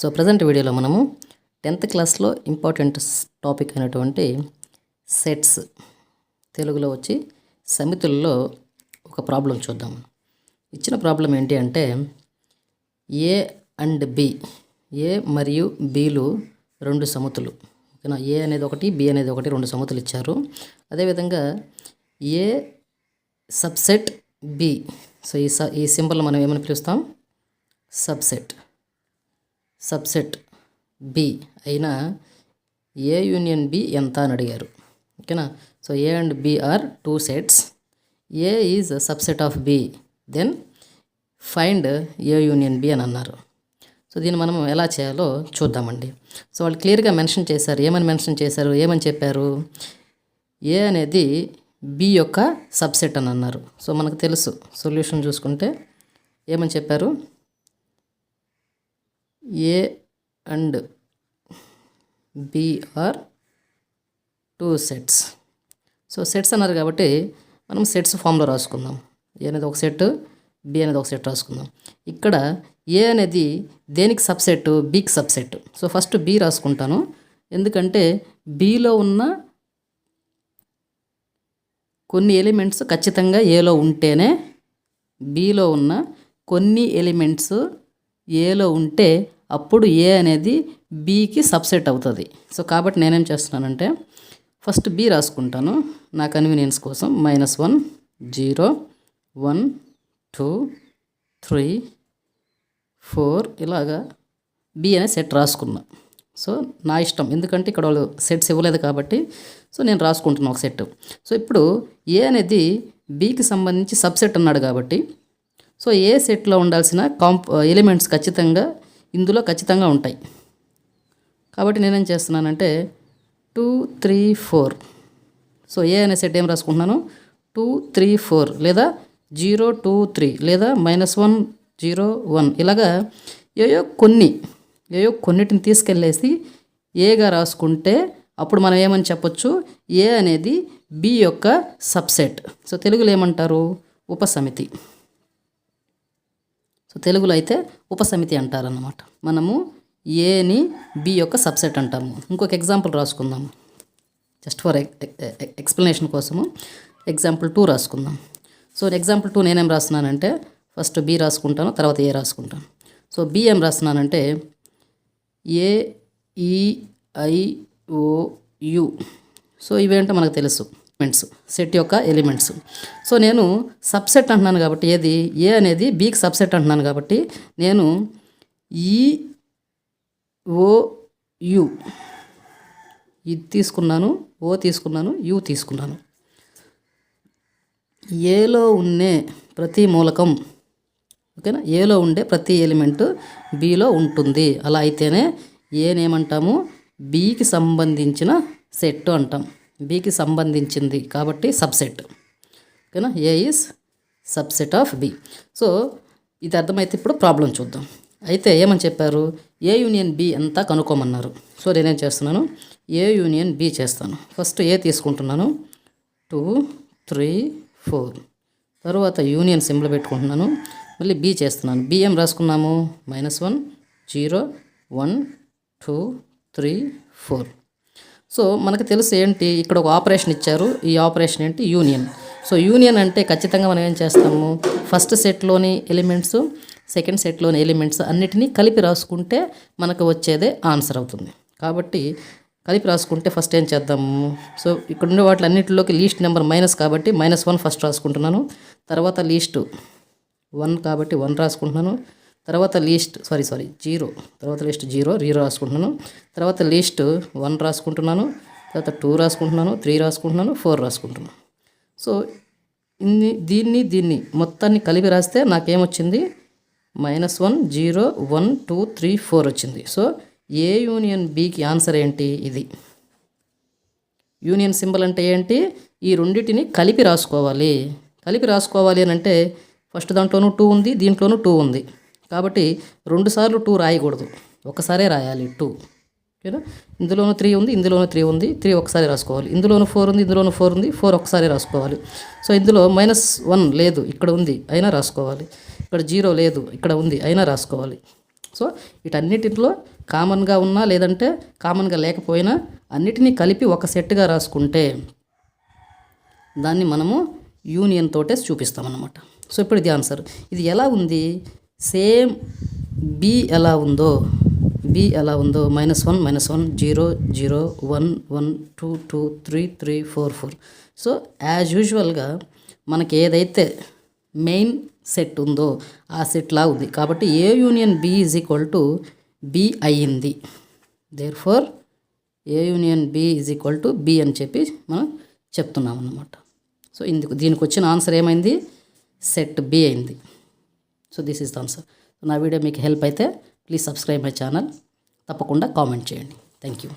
So present వీడియోలో మనము tenth క్లాస్లో ఇంపార్టెంట్ టాపిక్ అయినటువంటి సెట్స్ తెలుగులో వచ్చి సమితుల్లో ఒక ప్రాబ్లం చూద్దాం. ఇచ్చిన ప్రాబ్లం ఏంటి అంటే ఏ అండ్ బి ఏ మరియు బిలు రెండు సమితులు. ఓకేనా? ఏ అనేది ఒకటి బి అనేది ఒకటి రెండు సమితులు ఇచ్చారు. అదేవిధంగా ఏ సబ్సెట్ బి సో ఈ స ఈ సింబల్ మనం ఏమని పిలుస్తాం? సబ్సెట్. సబ్సెట్ బి అయినా ఏ యూనియన్ బి ఎంత అని అడిగారు. ఓకేనా? So A and B are two sets A is subset of B then find A union B అని అన్నారు. సో దీన్ని మనం ఎలా చేయాలో చూద్దామండి. సో వాళ్ళు క్లియర్గా మెన్షన్ చేశారు. ఏమని మెన్షన్ చేశారు? ఏమని చెప్పారు? ఏ అనేది బి యొక్క సబ్సెట్ అని అన్నారు. సో మనకు తెలుసు. సొల్యూషన్ చూసుకుంటే ఏమని చెప్పారు? A and B are two sets. So sets అన్నారు కాబట్టి మనం సెట్స్ ఫామ్లో రాసుకుందాం. ఏ అనేది ఒక సెట్ బి అనేది ఒక సెట్ రాసుకుందాం. ఇక్కడ ఏ అనేది దేనికి సబ్సెట్ బికి సబ్సెట్. సో ఫస్ట్ బి రాసుకుంటాను. ఎందుకంటే బిలో ఉన్న కొన్ని ఎలిమెంట్స్ ఖచ్చితంగా ఏలో ఉంటేనే బిలో ఉన్న కొన్ని ఎలిమెంట్స్ ఏలో ఉంటే అప్పుడు ఏ అనేది బీకి సబ్సెట్ అవుతుంది. సో కాబట్టి నేనేం చేస్తున్నానంటే ఫస్ట్ బి రాసుకుంటాను నా కన్వీనియన్స్ కోసం minus one zero one two three four ఇలాగా బి అనే సెట్ రాసుకున్నా. సో నా ఇష్టం ఎందుకంటే ఇక్కడ వాళ్ళు సెట్స్ ఇవ్వలేదు కాబట్టి సో నేను రాసుకుంటున్నాను ఒక సెట్. సో ఇప్పుడు ఏ అనేది బీకి సంబంధించి సబ్సెట్ అన్నాడు కాబట్టి సో ఏ సెట్లో ఉండాల్సిన కాంప్ ఎలిమెంట్స్ ఖచ్చితంగా ఇందులో ఖచ్చితంగా ఉంటాయి. కాబట్టి నేనేం చేస్తున్నానంటే two three four so A అనే సెట్ ఏం రాసుకుంటున్నాను? టూ త్రీ ఫోర్ లేదా జీరో టూ త్రీ లేదా మైనస్ వన్ జీరో వన్ ఇలాగా ఏయో కొన్ని ఏయో కొన్నిటిని తీసుకెళ్ళేసి ఏగా రాసుకుంటే అప్పుడు మనం ఏమని చెప్పొచ్చు? ఏ అనేది బి యొక్క సబ్సెట్ సో తెలుగులో ఏమంటారు? ఉపసమితి. తెలుగులో అయితే ఉపసమితి అంటారన్నమాట. మనము ఏని బి యొక్క సబ్సెట్ అంటాము. ఇంకొక ఎగ్జాంపుల్ రాసుకుందాము జస్ట్ ఫర్ ఎక్స్ప్లెనేషన్ కోసము ఎగ్జాంపుల్ టూ రాసుకుందాం. సో ఎగ్జాంపుల్ టూ నేనేం రాస్తున్నానంటే ఫస్ట్ బి రాసుకుంటాను తర్వాత ఏ రాసుకుంటాను. సో బి ఏం రాస్తున్నానంటే A E I O U. So ఇవేంటో మనకు తెలుసు. ఎలిమెంట్స్ సెట్ యొక్క ఎలిమెంట్స్. సో నేను సబ్సెట్ అంటున్నాను కాబట్టి ఏది? ఏ అనేది బీకి సబ్సెట్ అంటున్నాను కాబట్టి నేను ఈ ఓ యు. ఇది తీసుకున్నాను ఓ తీసుకున్నాను యు తీసుకున్నాను. ఏలో ఉండే ప్రతి మూలకం ఓకేనా? ఏలో ఉండే ప్రతి ఎలిమెంట్ బీలో ఉంటుంది. అలా అయితేనే ఏనేమంటాము బీకి సంబంధించిన సెట్ అంటాం. బికి సంబంధించింది కాబట్టి సబ్సెట్ ఓకేనా? A is subset of B so ఇది అర్థమైతే ఇప్పుడు ప్రాబ్లం చూద్దాం. అయితే ఏమని చెప్పారు? ఏ యూనియన్ బి అంతా కనుక్కోమన్నారు. సో నేనేం చేస్తున్నాను? ఏ యూనియన్ బి చేస్తాను. ఫస్ట్ ఏ తీసుకుంటున్నాను. టూ త్రీ ఫోర్ తర్వాత యూనియన్ సింబల్ పెట్టుకుంటున్నాను. మళ్ళీ బి చేస్తున్నాను. బి ఏం రాసుకున్నాము? Minus one zero one two three four so మనకు తెలుసు ఏంటి ఇక్కడ ఒక ఆపరేషన్ ఇచ్చారు. ఈ ఆపరేషన్ ఏంటి యూనియన్. సో యూనియన్ అంటే ఖచ్చితంగా మనం ఏం చేస్తాము ఫస్ట్ సెట్లోని ఎలిమెంట్స్ సెకండ్ సెట్లోని ఎలిమెంట్స్ అన్నిటినీ కలిపి రాసుకుంటే మనకు వచ్చేదే ఆన్సర్ అవుతుంది. కాబట్టి కలిపి రాసుకుంటే ఫస్ట్ ఏం చేద్దాము? సో ఇక్కడ ఉండే వాటి అన్నింటిలోకి లీస్ట్ నెంబర్ మైనస్ కాబట్టి మైనస్ వన్ ఫస్ట్ రాసుకుంటున్నాను. తర్వాత లీస్ట్ వన్ కాబట్టి వన్ రాసుకుంటున్నాను. తర్వాత లీస్ట్ సారీ సారీ జీరో. తర్వాత లీస్ట్ జీరో జీరో రాసుకుంటున్నాను. తర్వాత లీస్ట్ వన్ రాసుకుంటున్నాను. తర్వాత టూ రాసుకుంటున్నాను త్రీ రాసుకుంటున్నాను ఫోర్ రాసుకుంటున్నాను. సో ఇన్ని దీన్ని దీన్ని మొత్తాన్ని కలిపి రాస్తే నాకేమొచ్చింది? Minus one zero one two three four వచ్చింది. సో ఏ యూనియన్ బికి ఆన్సర్ ఏంటి? ఇది. యూనియన్ సింబల్ అంటే ఏంటి? ఈ రెండింటిని కలిపి రాసుకోవాలి. కలిపి రాసుకోవాలి అని అంటే ఫస్ట్ దాంట్లోనూ టూ ఉంది దీంట్లోనూ టూ ఉంది. కాబట్టి రెండుసార్లు టూ రాయకూడదు. ఒకసారే రాయాలి టూ. ఓకేనా? ఇందులోనూ త్రీ ఉంది ఇందులోనూ త్రీ ఉంది త్రీ ఒకసారి రాసుకోవాలి. ఇందులోనూ ఫోర్ ఉంది ఇందులోనూ ఫోర్ ఉంది ఫోర్ ఒకసారి రాసుకోవాలి. సో ఇందులో మైనస్ వన్ లేదు ఇక్కడ ఉంది అయినా రాసుకోవాలి. ఇక్కడ జీరో లేదు ఇక్కడ ఉంది అయినా రాసుకోవాలి. సో వీటన్నిటిలో కామన్గా ఉన్నా లేదంటే కామన్గా లేకపోయినా అన్నిటినీ కలిపి ఒక సెట్గా రాసుకుంటే దాన్ని మనము యూనియన్ తోటే చూపిస్తామన్నమాట. సో ఇప్పుడు ఇది ఆన్సర్. ఇది ఎలా ఉంది? సేమ్ బి ఎలా ఉందో బి ఎలా ఉందో minus one minus one zero zero one one two two three three four four so as యూజువల్గా మనకి ఏదైతే మెయిన్ సెట్ ఉందో ఆ సెట్ లా ఉంది. కాబట్టి A union B is equal to B అయ్యింది. Therefore A union B is equal to B అని చెప్పి మనం చెప్తున్నాం అన్నమాట సో ఇందుకు దీనికి వచ్చిన ఆన్సర్ ఏమైంది? సెట్ బి అయింది. So this is the answer నా వీడియో మీకు హెల్ప్ అయితే ప్లీజ్ సబ్స్క్రైబ్ మై ఛానల్ తప్పకుండా కామెంట్ చేయండి. Thank you